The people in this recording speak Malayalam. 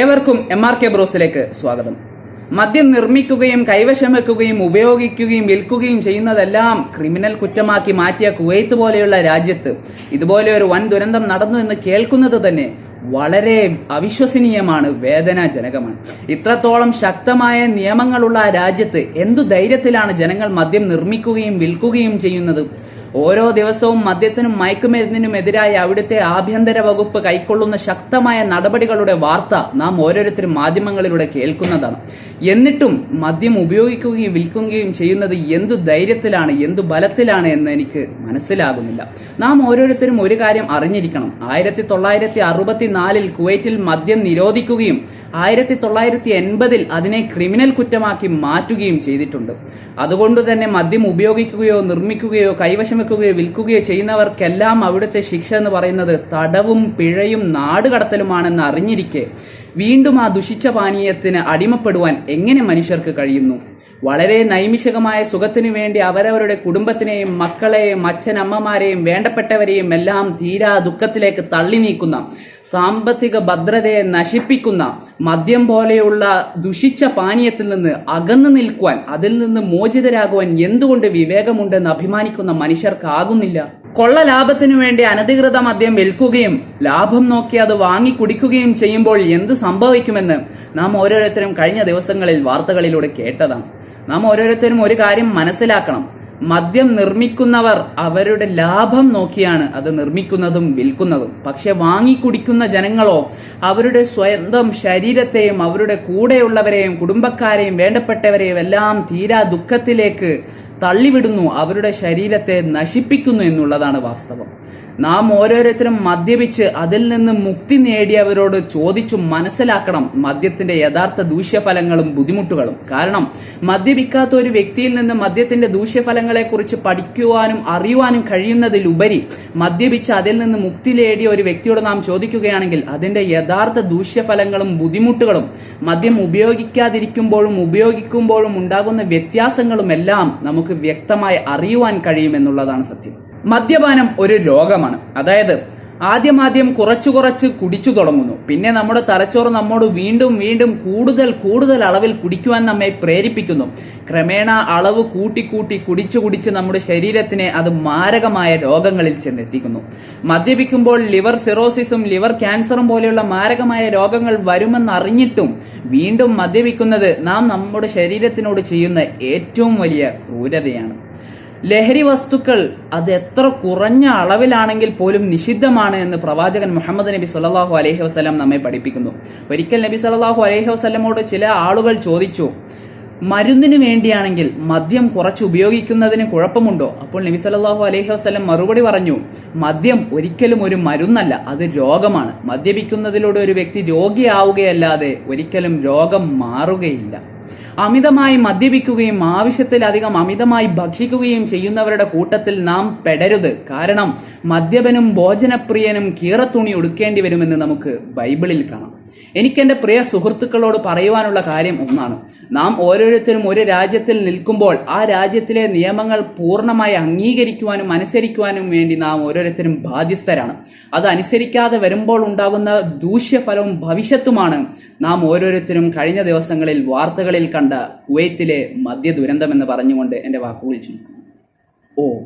ഏവർക്കും എം ആർ കെ ബ്രോസിലേക്ക് സ്വാഗതം. മദ്യം നിർമ്മിക്കുകയും കൈവശം വെക്കുകയും ഉപയോഗിക്കുകയും വിൽക്കുകയും ചെയ്യുന്നതെല്ലാം ക്രിമിനൽ കുറ്റമാക്കി മാറ്റിയ കുവൈത്ത് പോലെയുള്ള രാജ്യത്ത് ഇതുപോലെ ഒരു വൻ ദുരന്തം നടന്നു എന്ന് കേൾക്കുന്നത് തന്നെ വളരെ അവിശ്വസനീയമാണ് വേദനാജനകമാണ്. ഇത്രത്തോളം ശക്തമായ നിയമങ്ങളുള്ള രാജ്യത്ത് എന്തു ധൈര്യത്തിലാണ് ജനങ്ങൾ മദ്യം നിർമ്മിക്കുകയും വിൽക്കുകയും ചെയ്യുന്നത്? ഓരോ ദിവസവും മദ്യത്തിനും മയക്കുമരുന്നിനും എതിരായി അവിടുത്തെ ആഭ്യന്തര വകുപ്പ് കൈക്കൊള്ളുന്ന ശക്തമായ നടപടികളുടെ വാർത്ത നാം ഓരോരുത്തരും മാധ്യമങ്ങളിലൂടെ കേൾക്കുന്നതാണ്. എന്നിട്ടും മദ്യം ഉപയോഗിക്കുകയും വിൽക്കുകയും ചെയ്യുന്നത് എന്തു ധൈര്യത്തിലാണ് എന്തു ബലത്തിലാണ് എന്ന് എനിക്ക് മനസ്സിലാകുന്നില്ല. നാം ഓരോരുത്തരും ഒരു കാര്യം അറിഞ്ഞിരിക്കണം. ആയിരത്തി തൊള്ളായിരത്തി അറുപത്തിനാലിൽ കുവൈറ്റിൽ മദ്യം നിരോധിക്കുകയും ആയിരത്തി തൊള്ളായിരത്തി എൺപതിൽ അതിനെ ക്രിമിനൽ കുറ്റമാക്കി മാറ്റുകയും ചെയ്തിട്ടുണ്ട്. അതുകൊണ്ട് തന്നെ മദ്യം ഉപയോഗിക്കുകയോ നിർമ്മിക്കുകയോ കൈവശം വെക്കുകയോ വിൽക്കുകയോ ചെയ്യുന്നവർക്കെല്ലാം അവിടുത്തെ ശിക്ഷ എന്ന് പറയുന്നത് തടവും പിഴയും നാടുകടത്തലുമാണെന്ന് അറിഞ്ഞിരിക്കെ വീണ്ടും ആ ദുഷിച്ച പാനീയത്തിന് അടിമപ്പെടുവാൻ എങ്ങനെ മനുഷ്യർക്ക് കഴിയുന്നു? വളരെ നൈമിഷികമായ സുഖത്തിനു വേണ്ടി അവരവരുടെ കുടുംബത്തിനെയും മക്കളെയും അച്ഛനമ്മമാരെയും വേണ്ടപ്പെട്ടവരെയും എല്ലാം തീരാ ദുഃഖത്തിലേക്ക് തള്ളി നീക്കുന്ന സാമ്പത്തിക ഭദ്രതയെ നശിപ്പിക്കുന്ന മദ്യം പോലെയുള്ള ദുഷിച്ച പാനീയത്തിൽ നിന്ന് അകന്നു നിൽക്കുവാൻ അതിൽ നിന്ന് മോചിതരാകുവാൻ എന്തുകൊണ്ട് വിവേകമുണ്ടെന്ന് അഭിമാനിക്കുന്ന മനുഷ്യർക്കാകുന്നില്ല കൊള്ള ലാഭത്തിനു വേണ്ടി അനധികൃത മദ്യം വിൽക്കുകയും ലാഭം നോക്കി അത് വാങ്ങി കുടിക്കുകയും ചെയ്യുമ്പോൾ എന്ത് സംഭവിക്കുമെന്ന് നാം ഓരോരുത്തരും കഴിഞ്ഞ ദിവസങ്ങളിൽ വാർത്തകളിലൂടെ കേട്ടതാണ്. നാം ഓരോരുത്തരും ഒരു കാര്യം മനസ്സിലാക്കണം. മദ്യം നിർമ്മിക്കുന്നവർ അവരുടെ ലാഭം നോക്കിയാണ് അത് നിർമ്മിക്കുന്നതും വിൽക്കുന്നതും. പക്ഷെ വാങ്ങിക്കുടിക്കുന്ന ജനങ്ങളോ അവരുടെ സ്വന്തം ശരീരത്തെയും അവരുടെ കൂടെയുള്ളവരെയും കുടുംബക്കാരെയും വേണ്ടപ്പെട്ടവരെയും എല്ലാം തീരാ ദുഃഖത്തിലേക്ക് തള്ളിവിടുന്നു. അവരുടെ ശരീരത്തെ നശിപ്പിക്കുന്നു എന്നുള്ളതാണ് വാസ്തവം. നാം ഓരോരുത്തരും മദ്യപിച്ച് അതിൽ നിന്ന് മുക്തി നേടിയവരോട് ചോദിച്ചു മനസ്സിലാക്കണം മദ്യത്തിന്റെ യഥാർത്ഥ ദൂഷ്യഫലങ്ങളും ബുദ്ധിമുട്ടുകളും. കാരണം മദ്യപിക്കാത്ത ഒരു വ്യക്തിയിൽ നിന്ന് മദ്യത്തിന്റെ ദൂഷ്യഫലങ്ങളെ കുറിച്ച് പഠിക്കുവാനും അറിയുവാനും കഴിയുന്നതിലുപരി മദ്യപിച്ച് അതിൽ നിന്ന് മുക്തി നേടിയ ഒരു വ്യക്തിയോട് നാം ചോദിക്കുകയാണെങ്കിൽ അതിന്റെ യഥാർത്ഥ ദൂഷ്യഫലങ്ങളും ബുദ്ധിമുട്ടുകളും മദ്യം ഉപയോഗിക്കാതിരിക്കുമ്പോഴും ഉപയോഗിക്കുമ്പോഴും ഉണ്ടാകുന്ന വ്യത്യാസങ്ങളും എല്ലാം നമുക്ക് വ്യക്തമായി അറിയുവാൻ കഴിയുമെന്നുള്ളതാണ് സത്യം. മദ്യപാനം ഒരു രോഗമാണ്. അതായത് ആദ്യം ആദ്യം കുറച്ചു കുറച്ച് കുടിച്ചു തുടങ്ങുന്നു. പിന്നെ നമ്മുടെ തലച്ചോറ് നമ്മോട് വീണ്ടും വീണ്ടും കൂടുതൽ കൂടുതൽ അളവിൽ കുടിക്കുവാൻ നമ്മെ പ്രേരിപ്പിക്കുന്നു. ക്രമേണ അളവ് കൂട്ടി കൂട്ടി കുടിച്ചു കുടിച്ച് നമ്മുടെ ശരീരത്തിനെ അത് മാരകമായ രോഗങ്ങളിൽ ചെന്നെത്തിക്കുന്നു. മദ്യപിക്കുമ്പോൾ ലിവർ സിറോസിസും ലിവർ ക്യാൻസറും പോലെയുള്ള മാരകമായ രോഗങ്ങൾ വരുമെന്നറിഞ്ഞിട്ടും വീണ്ടും മദ്യപിക്കുന്നത് നാം നമ്മുടെ ശരീരത്തിനോട് ചെയ്യുന്ന ഏറ്റവും വലിയ ക്രൂരതയാണ്. ലഹരി വസ്തുക്കൾ അത് എത്ര കുറഞ്ഞ അളവിലാണെങ്കിൽ പോലും നിഷിദ്ധമാണ് എന്ന് പ്രവാചകൻ മുഹമ്മദ് നബി സല്ലാഹു അലൈഹി വസ്ലം നമ്മെ പഠിപ്പിക്കുന്നു. ഒരിക്കൽ നബി സല്ലാഹു അലൈഹി വസ്ലമോട് ചില ആളുകൾ ചോദിച്ചു മരുന്നിന് വേണ്ടിയാണെങ്കിൽ മദ്യം കുറച്ച് ഉപയോഗിക്കുന്നതിന് കുഴപ്പമുണ്ടോ? അപ്പോൾ നബി സല്ലാഹു അലൈഹി വസ്ലം മറുപടി പറഞ്ഞു മദ്യം ഒരിക്കലും ഒരു മരുന്നല്ല അത് രോഗമാണ്. മദ്യപിക്കുന്നതിലൂടെ ഒരു വ്യക്തി രോഗിയാവുകയല്ലാതെ ഒരിക്കലും രോഗം മാറുകയില്ല. അമിതമായി മദ്യപിക്കുകയും ആവശ്യത്തിലധികം അമിതമായി ഭക്ഷിക്കുകയും ചെയ്യുന്നവരുടെ കൂട്ടത്തിൽ നാം പെടരുത്. കാരണം മദ്യപനും ഭോജനപ്രിയനും കീറത്തുണി ഉടുക്കേണ്ടി വരുമെന്ന് നമുക്ക് ബൈബിളിൽ കാണാം. എനിക്കെന്റെ പ്രിയ സുഹൃത്തുക്കളോട് പറയുവാനുള്ള കാര്യം ഒന്നാണ്. നാം ഓരോരുത്തരും ഒരു രാജ്യത്തിൽ നിൽക്കുമ്പോൾ ആ രാജ്യത്തിലെ നിയമങ്ങൾ പൂർണമായി അംഗീകരിക്കുവാനും അനുസരിക്കുവാനും വേണ്ടി നാം ഓരോരുത്തരും ബാധ്യസ്ഥരാണ്. അത് അനുസരിക്കാതെ വരുമ്പോൾ ഉണ്ടാകുന്ന ദൂഷ്യഫലവും ഭവിഷ്യത്തുമാണ് നാം ഓരോരുത്തരും കഴിഞ്ഞ ദിവസങ്ങളിൽ വാർത്തകളിൽ കണ്ട കുവൈത്തിലെ മദ്യ ദുരന്തമെന്ന് പറഞ്ഞുകൊണ്ട് എന്റെ വാക്കുകൾ ചുരുക്കുന്നു. ഓ.